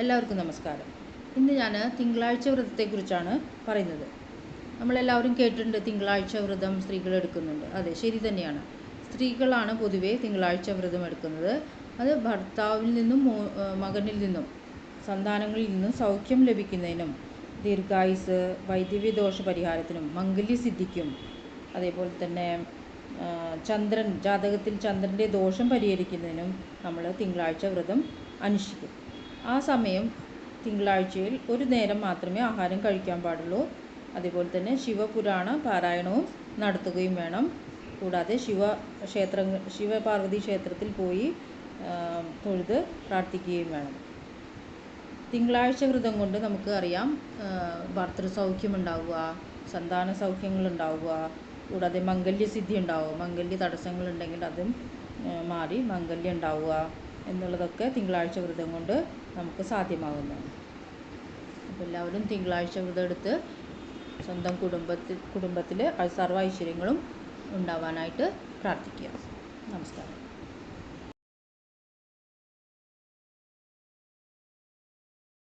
എല്ലാവർക്കും നമസ്കാരം. ഇന്ന് ഞാൻ തിങ്കളാഴ്ച വ്രതത്തെക്കുറിച്ചാണ് പറയുന്നത്. നമ്മളെല്ലാവരും കേട്ടിട്ടുണ്ട് തിങ്കളാഴ്ച വ്രതം സ്ത്രീകൾ എടുക്കുന്നുണ്ട്. അതെ ശരി തന്നെയാണ്. സ്ത്രീകളാണ് പൊതുവെ തിങ്കളാഴ്ച വ്രതം എടുക്കുന്നത്. അത് ഭർത്താവിൽ നിന്നും മകനിൽ നിന്നും സന്താനങ്ങളിൽ നിന്നും സൗഖ്യം ലഭിക്കുന്നതിനും ദീർഘായുസ് വൈദ്യവ്യദോഷ പരിഹാരത്തിനും മംഗല്യസിദ്ധിക്കും അതേപോലെ തന്നെ ചന്ദ്രൻ ജാതകത്തിൽ ചന്ദ്രന്റെ ദോഷം പരിഹരിക്കുന്നതിനും നമ്മൾ തിങ്കളാഴ്ച വ്രതം അനുഷ്ഠിക്കും. ആ സമയം തിങ്കളാഴ്ചയിൽ ഒരു നേരം മാത്രമേ ആഹാരം കഴിക്കാൻ പാടുള്ളൂ. അതേപോലെ തന്നെ ശിവപുരാണ പാരായണവും നടത്തുകയും വേണം. കൂടാതെ ശിവ ക്ഷേത്ര ശിവപാർവതി ക്ഷേത്രത്തിൽ പോയി തൊഴുത് പ്രാർത്ഥിക്കുകയും വേണം. തിങ്കളാഴ്ച വ്രതം കൊണ്ട് നമുക്ക് അറിയാം ഭർത്തൃ ഭർത്തൃസൗഖ്യം ഉണ്ടാവുക സന്താന സൗഖ്യങ്ങൾ ഉണ്ടാവുക കൂടാതെ മംഗല്യസിദ്ധി ഉണ്ടാവുക മംഗല്യ തടസ്സങ്ങളുണ്ടെങ്കിൽ അതും മാറി മംഗല്യം ഉണ്ടാവുക എന്നുള്ളതൊക്കെ തിങ്കളാഴ്ച വ്രതം കൊണ്ട് നമുക്ക് സാധ്യമാകുന്നതാണ്. അപ്പോൾ എല്ലാവരും തിങ്കളാഴ്ച വ്രതം എടുത്ത് സ്വന്തം കുടുംബത്തിൽ കുടുംബത്തിൽ സർവ ഐശ്വര്യങ്ങളും ഉണ്ടാവാനായിട്ട് പ്രാർത്ഥിക്കുക. നമസ്കാരം.